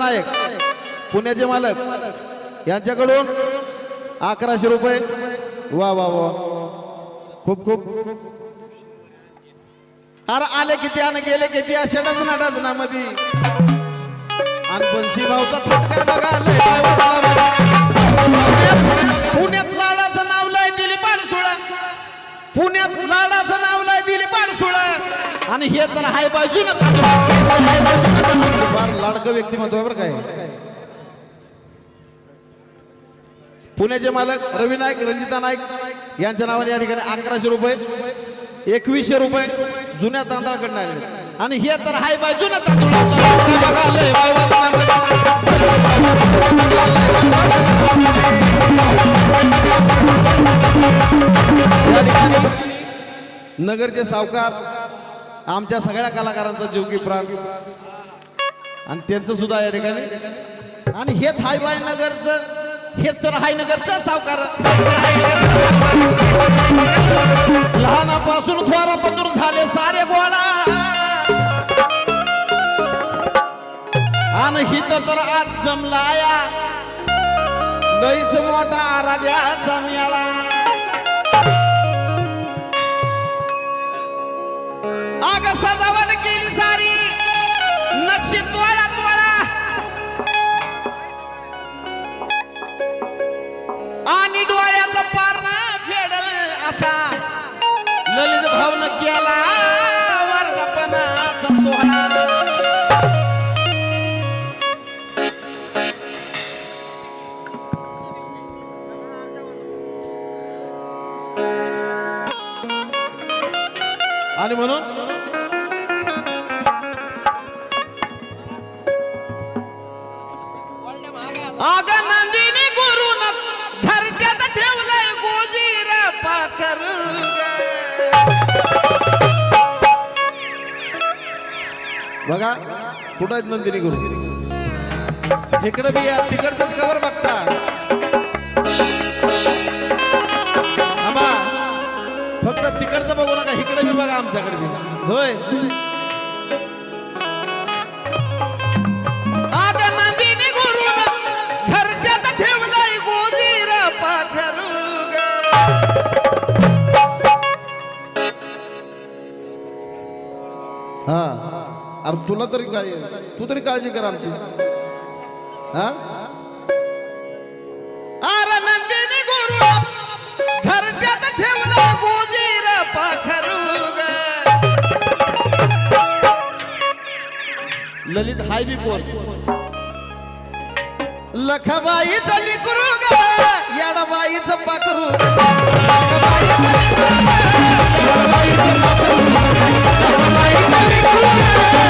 नायक पुण्याचे मालक यांच्याकडून अकराशे रुपये. वा वा वा. खूप खूप. अरे आले किती आणि गेले किती? अशा डझना डझना मध्ये आणि पंशी भाऊचा थटका बघा पुण्यात लाडाचं नाव लय दिली पाणी सोडा पुण्यात लाडाचं नाव आणि हे तर हाय बाजून फार लाडकं व्यक्तिमत्व आहे बरं काय पुण्याचे मालक रवी नाईक रंजिता नाईक यांच्या नावाने या ठिकाणी अकराशे रुपये एकवीसशे रुपये जुन्या तांदळाकडनं आले आणि हे तर हाय बाय जुन्या तांदूळ या ठिकाणी नगरचे सावकार आमच्या सगळ्या कलाकारांचा जीवकी प्राण. आणि त्यांचं सुद्धा या ठिकाणी. आणि हेच हाय बाय नगरचं हेच तर हायनगरचं सावकार. लहानापासून थोरापतूर झाले सारे गोळा. आणि हित तर आज जमलाया. लईच मोठा आराध्याचा मेळा. सजावट केली सारी. नक्षी तोळा तोळा आणि डोळ्याचा पारणा फेडल असा. ललित भाव केला. आला बघा कुठं आहेत नंदिनी गुरु? इकडे बी या तिकडचंच कवर बघता. आबा, फक्त तिकडचं बघू नका इकडे बी बघा आमच्याकडे होय? अरे तुला तरी काय तू तरी काळजी कर आमची. हा? अरे नंदिनी गुरु घरट्यात ठेवलंय गोजीर पाखरू ललित हाय बी कोण? लखबाईच लिकरू ग येडबाईच पाकरू लखबाईचं लेकरू ग, येडबाईचं पाखरू. लखबाईचं लेकरू ग, लखबाईचं लेकरू ग,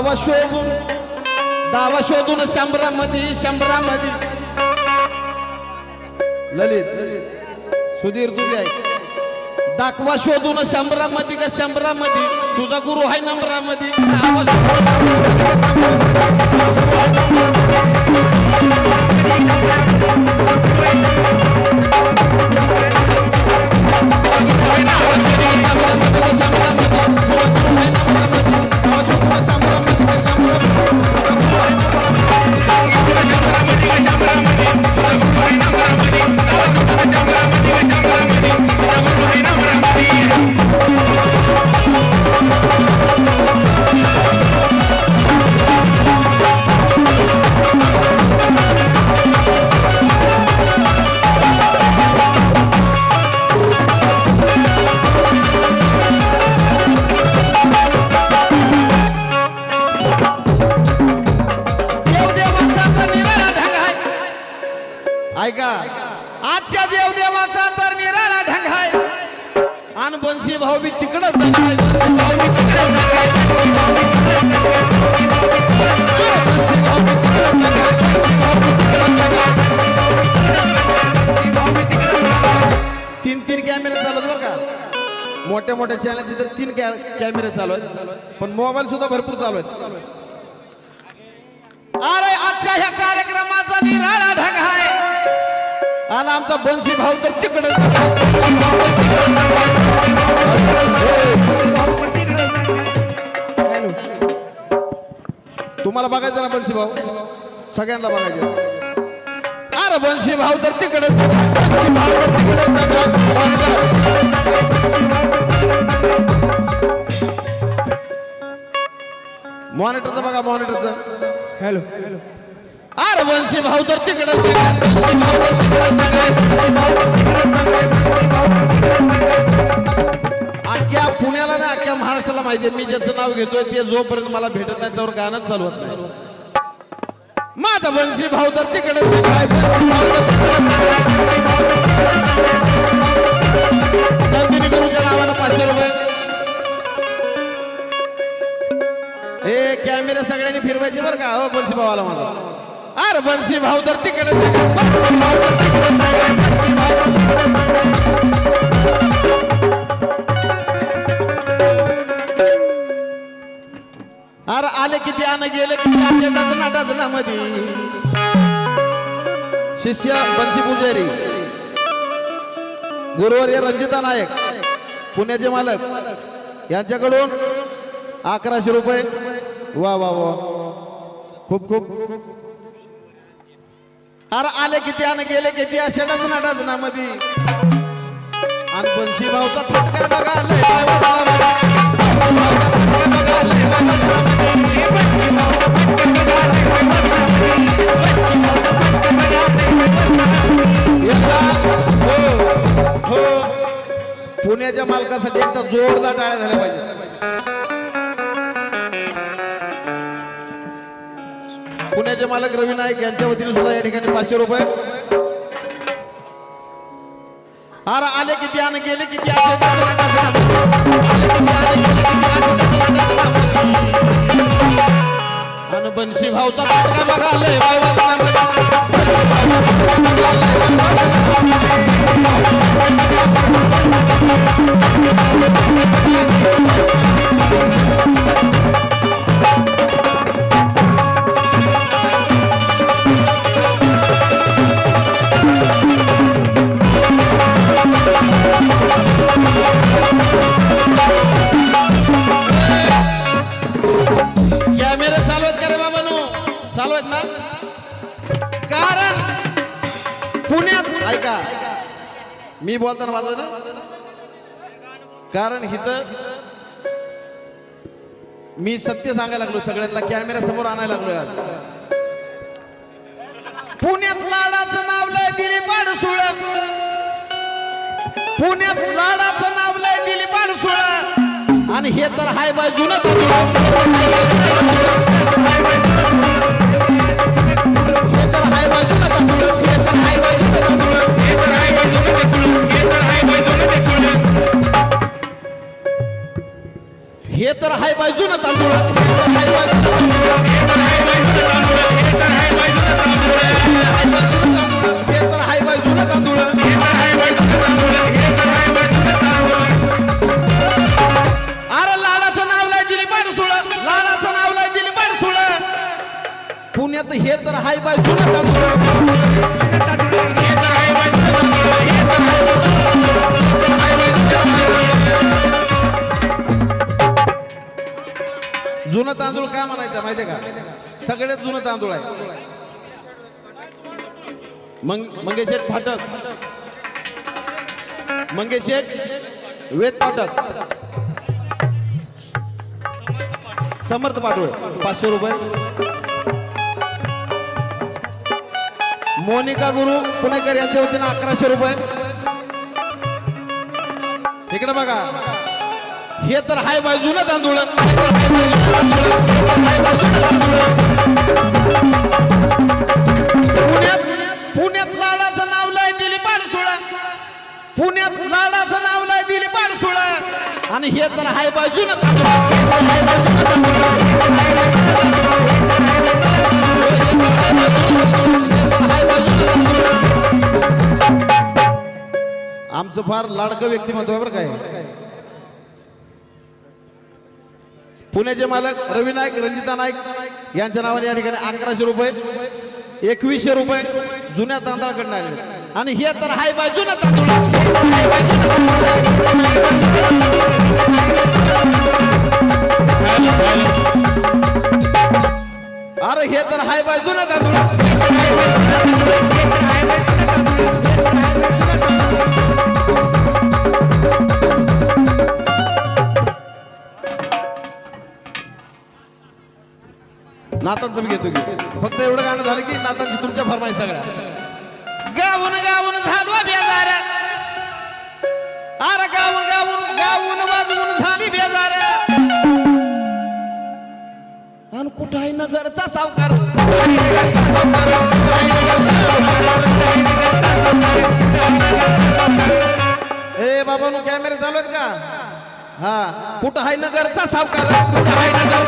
दावा शोधून दावा शोधून शंभरामध्ये शंभरामध्ये. ललित सुधीर तुझे आहे दाखवा शोधून शंभरामध्ये का शंभरामध्ये? तुझा गुरु आहे नंबरामध्ये. शंभरामध्ये शंभरामध्ये? ऐका. आजच्या देवदेवाचा तर निराळा ढंग आहे. आणि बंशी भाऊ बी तिकडच तीन तीन कॅमेरे चालत बरं का? मोठ्या मोठ्या चॅनलचे तर तीन कॅमेरे चालू आहेत. पण मोबाईल सुद्धा भरपूर चालू आहेत. अरे आजच्या ह्या कार्यक्रमाचा निराळा ढग आहे. आणि आमचा बंशी भाऊ तर तिकडे तुम्हाला बघायचं ना बंशी भाऊ? सगळ्यांना बघायचं. अरे बंशी भाऊ तर तिकडे मॉनिटरचं बघा मॉनिटरचं हॅलो हॅलो अरे वंशी भाऊ तर तिकडे वंशी भाऊ तर अख्ख्या पुण्याला ना अख्ख्या महाराष्ट्राला माहिती आहे. मी ज्याचं नाव घेतोय ते जोपर्यंत मला भेटत नाही त्यावर गाणंच चालवत नाही. माझा वंशी भाऊ तर तिकडे नंदिनी गुरुच्या नावानं पाचशे रुपये. हे कॅमेरे सगळ्यांनी फिरवायचे बरं का? हो बन्सी भावाला माझा अरे बन्सी भाऊ तर तिकडे बन्सी भाऊ तर तिकडे अरे आले किती आण गेले किती असे डझना डझना मध्ये शिष्य बन्सी पुजारी. गुरुवर्य रंजिता नायक पुण्याचे मालक. यांच्याकडून अकराशे रुपये. वा वा वा. खूप खूप. अरे आले किती आणि गेले किती अशा डजना डजनामध्ये आणि बंशी भाऊचा थटका बघा हो, हो. पुण्याच्या मालकासाठी एकदा जोरदार टाळ्या झाल्या पाहिजे पुण्याचे मालक रवी नाईक यांच्या वतीने सुद्धा या ठिकाणी पाचशे रुपये अरे आले किती आणि गेले किती असे आणि गेले भाऊचा बघा लय आहेत ना? कारण पुण्यात ऐका. मी बोलताना वाजव ना? कारण इथं मी सत्य सांगायला लागलो सगळ्यांना कॅमेरा समोर आणायला लागलोय आज. पुण्यात लाडाचं नाव लय दिली पाडसुळ पुण्यात लाडाचं नाव लय दिली पाडसुळ आणि हे तर हाय बाय जुनं. हे तर हाय बाजू ना तांदूळ. जुनं तांदूळ का म्हणायचं माहितीये का? सगळ्यात जुनं तांदूळ आहे. मंग मंगेशेठ फाटक. मंगेशेठ वेद फाटक. समर्थ पाटोळे पाचशे रुपये. मोनिका गुरु पुणेकर यांच्या वतीनं अकराशे रुपये. इकडे बघा. हे तर हाय बाजू ना तांदूळ. पुण्यात पुण्यात लाडाचं नाव लय दिली पाडसुळा. पुण्यात लाडाचं नाव लय दिली पाडसुळा. आणि हे तर हाय बाजू ना आमचं फार लाडकं व्यक्तिमत्व बरं काय पुण्याचे मालक रवी नाईक रंजिता नाईक यांच्या नावाने या ठिकाणी अकराशे रुपये एकवीसशे रुपये जुन्या तांदळाकडनं आले आणि हे तर हाय बाय जुन्या तांदूळ तर तांदूळ. अरे हे तर हाय बाय नातांचं मी घेतो की. फक्त एवढं गाणं झालं की नातांची तुमच्या फरमाई सगळ्या. गाऊन गाऊन झालो बेजार. अरे गाऊन गाऊन गाऊन वाजवून झाली बेजार. आणि कुठं आहे नगरचा सावकार. नगरचा सावकार, ए बाबा कॅमेरे चालू आहेत का? हा. कुठं आहे नगरचा सावकार कुठं आहे नगर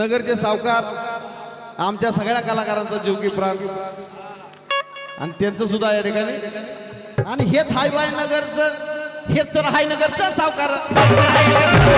नगरचे सावकार आमच्या सगळ्या कलाकारांचा जीव की प्राण आणि त्यांचं सुद्धा या ठिकाणी आणि हेच हाय बाय नगरचं हेच तर हाय नगरचं सावकार हाय सावकार.